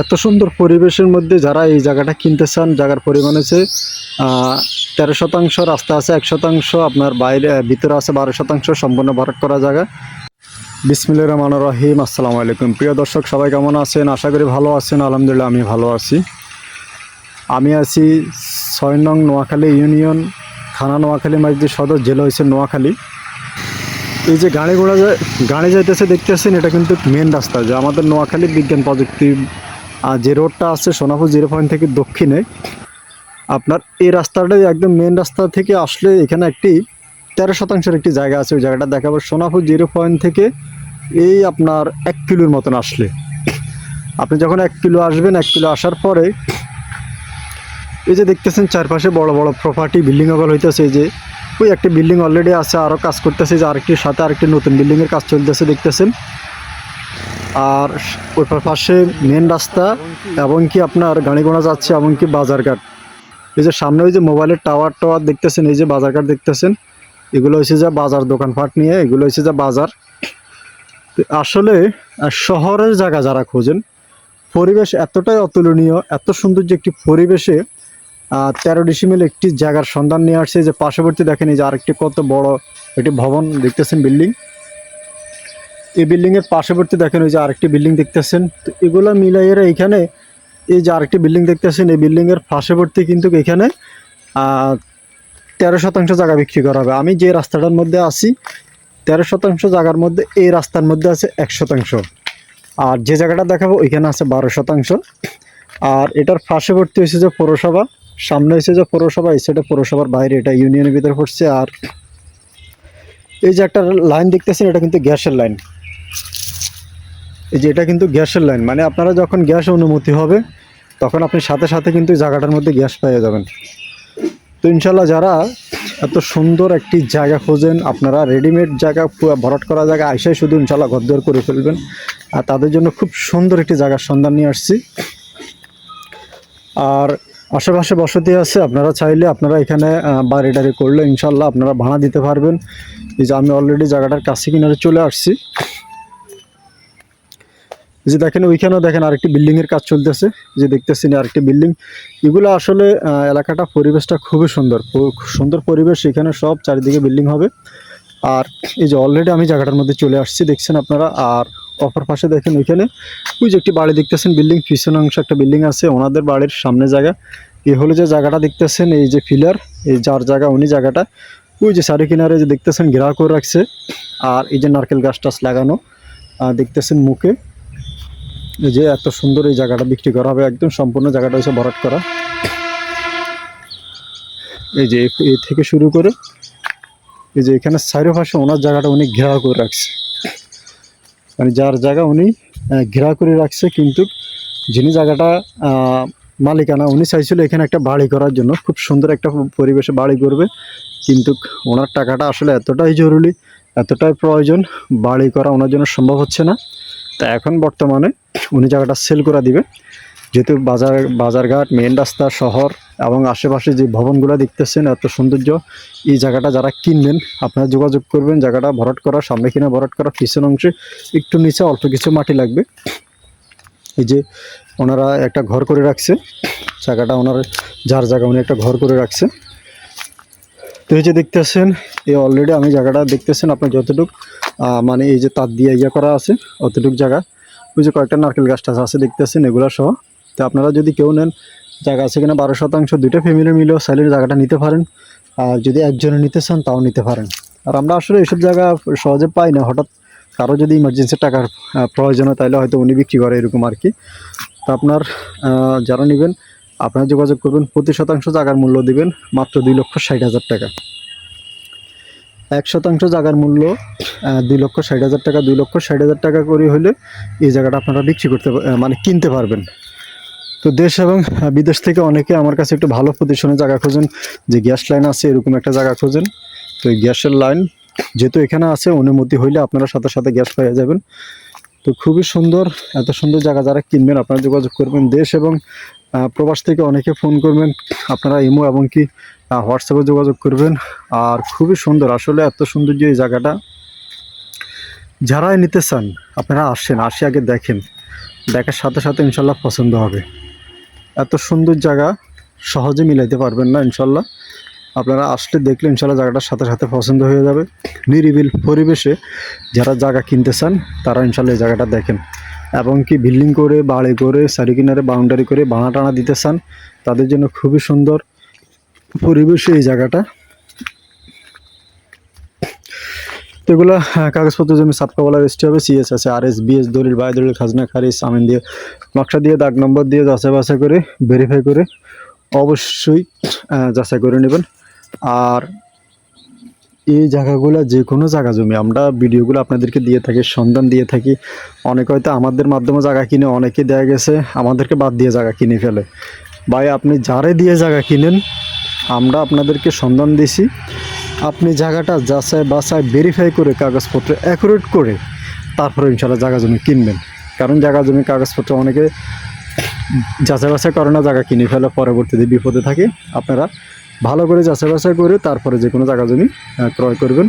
এত সুন্দর পরিবেশের মধ্যে যারা এই জায়গাটা কিনতে চান, জায়গার পরিমাণ আছে তেরো শতাংশ, রাস্তা আছে এক শতাংশ, আপনার বাইরে ভিতরে আছে বারো শতাংশ, সম্পূর্ণ ভরাট করা জায়গা। বিসমিল্লা রহমান রহিম, আসসালামু আলাইকুম। প্রিয় দর্শক, সবাই কেমন আছেন? আশা করি ভালো আছেন, আলহামদুলিল্লাহ আমি ভালো আছি। আমি আছি ছয় নং নোয়াখালী ইউনিয়ন, থানা নোয়াখালী মাঝদি সদর, জেলা হয়েছে নোয়াখালী। এই যে গাড়ি ঘোড়া গাড়ি যাইতেছে, দেখতেছেন, এটা কিন্তু মেন রাস্তা। যে আমাদের নোয়াখালী বিজ্ঞান প্রযুক্তি আর যে রোডটা আছে সোনাপুর জিরো পয়েন্ট থেকে দক্ষিণে, আপনার এই রাস্তাটা একদম মেন রাস্তা থেকে আসলে এখানে একটি তেরো শতাংশের একটি জায়গা আছে, ওই জায়গাটা দেখাবো। সোনাপুর জিরো পয়েন্ট থেকে এই আপনার এক কিলোর মতন আসলে। আপনি যখন এক কিলো আসবেন, এক কিলো আসার পরে এই যে দেখতেছেন চারপাশে বড় বড় প্রপার্টি বিল্ডিং অগল হইতেছে যে। ওই একটি বিল্ডিং অলরেডি আছে আরও কাজ করতেছে, যে আরেকটির সাথে আরেকটি নতুন বিল্ডিংয়ের কাজ চলতেছে, দেখতেছেন। আর ওই পাশে মেন রাস্তা এবং কি আপনার গাড়ি ঘোড়া যাচ্ছে এবং কি বাজারঘাট। এই যে সামনে ওই যে মোবাইলের টাওয়ার টাওয়ার দেখতেছেন, এই যে বাজারঘাট দেখতেছেন, এগুলো হচ্ছে যা বাজার দোকানপাট নিয়ে, এগুলো হচ্ছে যা বাজার। আসলে শহরের জায়গা যারা খোঁজেন, পরিবেশ এতটাই অতুলনীয়, এত সুন্দর যে একটি পরিবেশে তেরো ডিসিমেল একটি জায়গার সন্ধান নিয়ে আসছে। যে পার্শ্ববর্তী দেখেন, এই যে আরেকটি কত বড় একটি ভবন দেখতেছেন বিল্ডিং। এই বিল্ডিংয়ের পার্শ্ববর্তী দেখেন, ওই যে আরেকটি বিল্ডিং দেখতেছেন। তো এগুলো মিলাইয়েরা এইখানে এই যে আরেকটি বিল্ডিং দেখতেছেন, এই বিল্ডিংয়ের পার্শ্ববর্তী কিন্তু এখানে তেরো শতাংশ জায়গা বিক্রি করা হবে। আমি যে রাস্তাটার মধ্যে আছি, তেরো শতাংশ জায়গার মধ্যে এই রাস্তার মধ্যে আছে এক শতাংশ। আর যে জায়গাটা দেখাবো, ওইখানে আছে বারো শতাংশ। আর এটার পার্শ্ববর্তী হয়েছে যে পৌরসভা, সামনে হয়েছে যে পৌরসভা, এই পৌরসভার বাইরে এটা ইউনিয়নের ভিতরে পড়ছে। আর এই যে একটা লাইন দেখতেছেন, এটা কিন্তু গ্যাসের লাইন এই যে এটা কিন্তু গ্যাসের লাইন মানে আপনারা যখন গ্যাস অনুমতি হবে, তখন আপনি সাথে সাথে কিন্তু জায়গাটার মধ্যে গ্যাস পেয়ে যাবেন। তো ইনশাল্লাহ যারা এত সুন্দর একটি জায়গা খোঁজেন, আপনারা রেডিমেড জায়গা ভরাট করা জায়গা আইসাই শুধু ইনশাল্লাহ ঘরদোর করে ফেলবেন। আর তাদের জন্য খুব সুন্দর একটি জায়গার সন্ধান নিয়ে আসছি। আর আশেপাশে বসতি আছে, আপনারা চাইলে আপনারা এখানে বাড়ি টাড়ি করলে ইনশাল্লাহ আপনারা ভাড়া দিতে পারবেন। এই যে আমি অলরেডি জায়গাটার কাছে কিনারে চলে আসছি। যে দেখেন, ওইখানেও দেখেন আরেকটি বিল্ডিং এর কাজ চলতেছে। যে দেখতেছেন আরেকটি বিল্ডিং এগুলো আসলে এলাকাটা, পরিবেশটা খুবই সুন্দর। সুন্দর পরিবেশ। এখানে সব চারিদিকে বিল্ডিং হবে। আর এই যে অলরেডি আমি জায়গাটার মধ্যে চলে আসছি, দেখছেন আপনারা? আর অপর পাশে দেখেন ওইখানে, ওই যে একটি বাড়ি দেখতেছেন বিল্ডিং পিছনে অংশ একটা বিল্ডিং আছে, ওনাদের বাড়ির সামনে জায়গা। এই হলো যে জায়গাটা দেখতেছেন, এই যে ফিলার এই যার জায়গা, উনি জায়গাটা। ওই যে সারি কিনারে যে দেখতেছেন ঘেরা করে রাখছে। আর এই যে নারকেল গাছ টাছ লাগানো দেখতেছেন মুখে। যে এত সুন্দর এই জায়গাটা বিক্রি করা হবে একদম সম্পূর্ণ জায়গাটা হচ্ছে ভরাট করা। এই যে এ- থেকে শুরু করে এই যে এখানে চারিপাশে ওনার জায়গাটা উনি ঘেরা করে রাখছে। মানে যার জায়গা উনি আহ, ঘেরা করে রাখছে কিন্তু যিনি জায়গাটা মালিকানা উনি চাইছিল এখানে একটা বাড়ি করার জন্য খুব সুন্দর একটা পরিবেশে বাড়ি করবে। কিন্তু ওনার টাকাটা আসলে এতটাই জরুরি এতটাই প্রয়োজন বাড়ি করা ওনার জন্য সম্ভব হচ্ছে না। তা এখন বর্তমানে উনি জায়গাটা সেল করে দিবে। যেহেতু বাজার, বাজারঘাট মেন রাস্তা, শহর এবং আশেপাশে যে ভবনগুলো দেখতেছেন, এত সৌন্দর্য, এই জায়গাটা যারা কিনবেন আপনারা যোগাযোগ করবেন। জায়গাটা ভরাট করা, সামনে কিনা ভরাট করা, পিছন অংশে একটু নিচে অল্প কিছু মাটি লাগবে। এই যে ওনারা একটা ঘর করে রাখছে। জায়গাটা ওনার, যার জায়গা উনি একটা ঘর করে রাখছে। তো এই যে দেখতেছেন, এই অলরেডি আমি জায়গাটা দেখতেছেন আপনার যতটুক মানে এই যে তার দিয়ে ইয়ে করা আছে, অতটুক জায়গা। ওই যে কয়েকটা নারকেল গাছ টাছ আছে দেখতেছেন এগুলো সহ। তো আপনারা যদি কেউ নেন, জায়গা আছে কিনা বারো শতাংশ, দুইটা ফ্যামিলি মিলেও সাইলের জায়গাটা নিতে পারেন। আর যদি একজনে নিতে চান, তাও নিতে পারেন। আর আমরা আসলে এইসব জায়গা সহজে পাই না, হঠাৎ কারও যদি ইমার্জেন্সি টাকার প্রয়োজন হয়, তাহলে হয়তো উনি বিক্রি করে, এরকম আর কি। তো আপনার যারা নেবেন আপনারা যোগাযোগ করবেন প্রতি শতাংশ জায়গার মূল্য দিবেন, মাত্র দুই লক্ষ ষাট হাজার টাকা। এক শতাংশ জায়গার মূল্য দুই লক্ষ ষাট হাজার টাকা, দুই লক্ষ ষাট হাজার টাকা করে হলে এই জায়গাটা আপনারা বিক্রি করতে মানে কিনতে পারবেন। তো দেশ এবং বিদেশ থেকে অনেকে আমার কাছে একটু ভালো প্রতিষ্ঠানে জায়গা খোঁজেন, যে গ্যাস লাইন আছে, এরকম একটা জায়গা খোঁজেন। তো এই গ্যাসের লাইন যেহেতু এখানে আছে, অনুমতি হইলে আপনারা সাথে সাথে গ্যাস পেয়ে যাবেন। তো খুবই সুন্দর, এত সুন্দর জায়গা যারা কিনবেন, আপনারা যোগাযোগ করবেন। দেশ এবং প্রবাস থেকে অনেকে ফোন করবেন, আপনারা ইমো এবং কি হোয়াটসঅ্যাপে যোগাযোগ করবেন। আর খুবই সুন্দর, আসলে এত সুন্দর যে এই জায়গাটা। যারাই নিতে চান, আপনারা আসেন, আসে আগে দেখেন। দেখার সাথে সাথে ইনশাল্লাহ পছন্দ হবে। এত সুন্দর জায়গা, সহজে মিলাইতে পারবেন না ইনশাল্লাহ। আপনারা আসলে দেখলে ইনশাল্লাহ জায়গাটার সাথে সাথে পছন্দ হয়ে যাবে। নিরিবিল পরিবেশে যারা জায়গা কিনতে চান, তারা ইনশাল্লাহ এই জায়গাটা দেখেন। এবং কি বিল্ডিং করে, বাড়ি করে চারি কিনারে বাউন্ডারি করে বানা টানা দিতে চান, তাদের জন্য খুবই সুন্দর পরিবেশ এই জায়গাটা। তো এগুলো কাগজপত্র জমি সাবকাওয়ালা রেজিস্ট্রি হবে সিএস আছে আর এস বিএস দলিল বাই দলিল খাজনা, খারিজ, আমিন দিয়ে, নকশা দিয়ে, দাগ নম্বর দিয়ে, যাচাই বাছাই করে ভেরিফাই করে, অবশ্যই যাচাই করে নেবেন। আর এই জায়গাগুলো যে কোনো জায়গা জমি, আমরা ভিডিওগুলো আপনাদেরকে দিয়ে থাকি, সন্ধান দিয়ে থাকি। অনেক হয়তো আমাদের মাধ্যমে জায়গা কিনে, অনেকে দেয়া গেছে, আমাদেরকে বাদ দিয়ে জায়গা কিনে ফেলে। ভাই, আপনি যারে দিয়ে জায়গা কিনেন, আমরা আপনাদেরকে সন্ধান দিছি। আপনি জায়গাটা যাচাই বাছাই ভেরিফাই করে, কাগজপত্র অ্যাকুরেট করে, তারপরে ইনশাল্লাহ জায়গা জমি কিনবেন। কারণ জায়গা জমি, কাগজপত্র অনেকে যাচাই বাছাই করে না, জায়গা কিনে ফেলে, পরবর্তীতে বিপদে থাকে। আপনারা ভালো করে যাচাই বাছাই করে তারপরে যে কোনো জায়গা জমি ক্রয় করবেন।